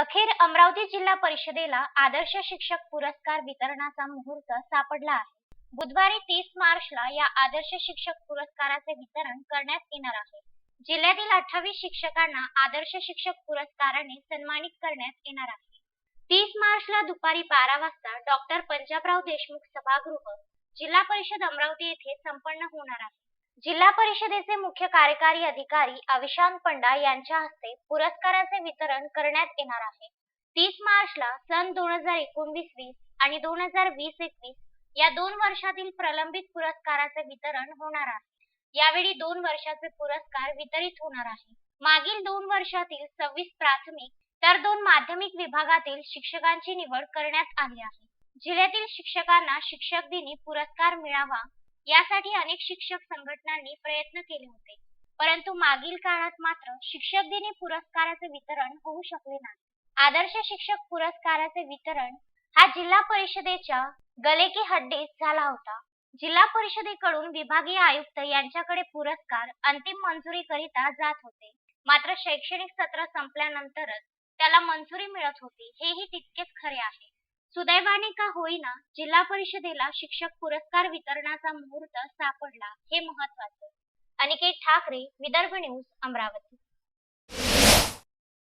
अखेर अमरावती जिल्हा परिषदेला आदर्श शिक्षक पुरस्कार वितरणाचा मुहूर्त सापडला आहे. बुधवारी तीस मार्चला या आदर्श शिक्षक पुरस्काराचे वितरण करण्यात येणार आहे. जिल्ह्यातील अठ्ठावीस शिक्षकांना आदर्श शिक्षक पुरस्काराने सन्मानित करण्यात येणार आहे. तीस मार्चला दुपारी बारा वाजता डॉक्टर पंजाबराव देशमुख सभागृह जिल्हा परिषद अमरावती येथे संपन्न होणार आहे. जिल्हा परिषदेचे मुख्य कार्यकारी अधिकारी अविशांत पंडा यांच्या हस्ते पुरस्काराचे वितरण करण्यात येणार आहे. तीस मार्चला सन दोन हजार एकोणवीस वीस आणि दोन हजार वीस एकवीस या दोन वर्षातील प्रलंबित पुरस्काराचे वितरण होणार आहे. यावेळी दोन वर्षाचे पुरस्कार वितरित होणार आहे. मागील दोन वर्षातील सव्वीस प्राथमिक तर दोन माध्यमिक विभागातील शिक्षकांची निवड करण्यात आली आहे. जिल्ह्यातील शिक्षकांना शिक्षक दिनी पुरस्कार मिळावा यासाठी अनेक शिक्षक संघटनांनी प्रयत्न केले होते. परंतु मागील काळात मात्र शिक्षक दिनी पुरस्काराचे वितरण होऊ शकले नाही. आदर्श शिक्षक पुरस्काराचे वितरण हा जिल्हा परिषदेच्या गले की हड्डीत झाला होता. जिल्हा परिषदेकडून विभागीय आयुक्त यांच्याकडे पुरस्कार अंतिम मंजुरीकरिता जात होते. मात्र शैक्षणिक सत्र संपल्यानंतरच त्याला मंजुरी मिळत होती. हेही तितकेच खरे आहे. सुदैवाने का होईना जिल्हा परिषदेला शिक्षक पुरस्कार वितरणाचा मुहूर्त सापडला हे महत्त्वाचे अनिकेत ठाकरे विदर्भ न्यूज अमरावती.